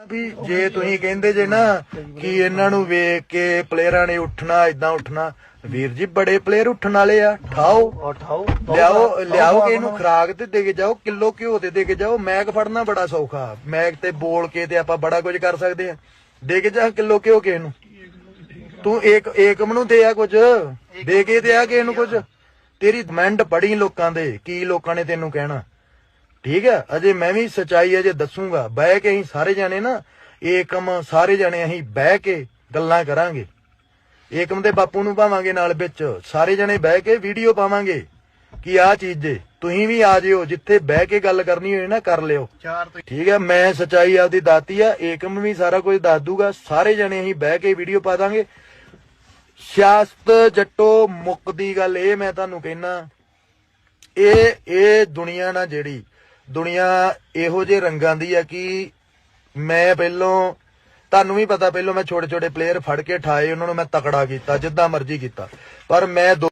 ਵੀ ਜੇ ਤੁਸੀਂ ਕਹਿੰਦੇ ਜੇ ਨਾ ਕਿ ਇਹਨਾਂ ਨੂੰ ਵੇਖ ਕੇ ਪਲੇਅਰਾਂ ਨੇ ਉੱਠਣਾ ਇਦਾਂ ਉੱਠਣਾ ਵੀਰ ਜੀ ਬੜੇ ਪਲੇਅਰ ਉੱਠਣ ਵਾਲੇ ਆ ਠਾਓ। ਉਠਾਓ ਲਿਆਓ ਲਿਆਓ ਕਿ ਇਹਨੂੰ ਖਰਾਕ ਤੇ ਦੇ ਕੇ ਜਾਓ ਕਿਲੋ ਘਿਓ ਤੇ ਦੇ ਕੇ ਜਾਓ ਮੈਗ ਫੜਨਾ ਬੜਾ ਸੌਖਾ। ਮੈਗ ਤੇ ਬੋਲ ਕੇ ਤੇ ਆਪਾਂ ਬੜਾ ਕੁਝ ਕਰ ਸਕਦੇ ਆ। ਦੇ ਕੇ ਜਾ ਕਿਲੋ ਘਿਓ ਕੇ ਇਹਨੂੰ ਤੂੰ ਇੱਕ ਏਕਮ ਨੂੰ ਦੇ ਆ ਕੁਝ। ਦੇ ਕੇ ਤੇ ਆ ਕਿ ਇਹਨੂੰ ਕੁਝ? ਤੇਰੀ ਕਮੈਂਟ ਪੜੀ ਲੋਕਾਂ ਦੇ ਕੀ ਲੋਕਾਂ ਨੇ ਤੈਨੂੰ ਕਹਿਣਾ? ਠੀਕ ਹੈ? ਅਜੇ ਮੈਂ ਵੀ ਸਚਾਈ ਅਜੇ ਦੱਸੂਗਾ। ਬਹਿ ਕੇ ਅਸੀਂ ਸਾਰੇ ਜਾਣੇ ਨਾ ਏਕਮ ਸਾਰੇ ਜਾਣੇ ਅਸੀਂ ਬਹਿ ਕੇ ਗੱਲਾਂ ਕਰਾਂਗੇ। ਏਕਮ ਦੇ ਬਾਪੂ ਨੂੰ ਪਾਵਾਂਗੇ ਨਾਲ ਵਿੱਚ। ਸਾਰੇ ਜਣੇ ਬਹਿ ਕੇ ਵੀਡੀਓ ਪਾਵਾਂਗੇ ਕਿ ਆਹ ਚੀਜ਼ ਜੇ। ਤੁਸੀਂ ਵੀ ਆ ਜਿਓ ਜਿੱਥੇ ਬਹਿ ਕੇ ਗੱਲ ਕਰਨੀ ਹੋਏ ਨਾ ਕਰ ਲਿਓ। ਠੀਕ ਹੈ? ਮੈਂ ਸਚਾਈ ਆਪਦੀ ਦਾਤੀ ਆ। ਏਕਮ ਵੀ ਸਾਰਾ ਕੁਝ ਦੱਸ ਦੂਗਾ। ਸਾਰੇ ਜਣੇ ਅਸੀਂ ਬਹਿ ਕੇ ਵੀਡੀਓ ਪਾ ਦਾਂਗੇ। ਸਿਆਸਤ ਜੱਟੋ ਮੁੱਕਦੀ ਗੱਲ ਇਹ ਮੈਂ ਤੁਹਾਨੂੰ ਕਹਿਣਾ ਇਹ ਇਹ ਦੁਨੀਆ ਨਾ ਜਿਹੜੀ ਦੁਨੀਆ ਇਹੋ ਜਿਹੇ ਰੰਗਾਂ ਦੀ ਆ ਕਿ ਮੈਂ ਪਹਿਲੋਂ, ਤੁਹਾਨੂੰ ਵੀ ਪਤਾ ਪਹਿਲੋਂ ਮੈਂ ਛੋਟੇ ਛੋਟੇ ਪਲੇਅਰ ਫੜ ਕੇ ਠਾਏ, ਉਹਨਾਂ ਨੂੰ ਮੈਂ ਤਕੜਾ ਕੀਤਾ, ਜਿੱਦਾਂ ਮਰਜ਼ੀ ਕੀਤਾ। ਪਰ ਮੈਂ ਦੋ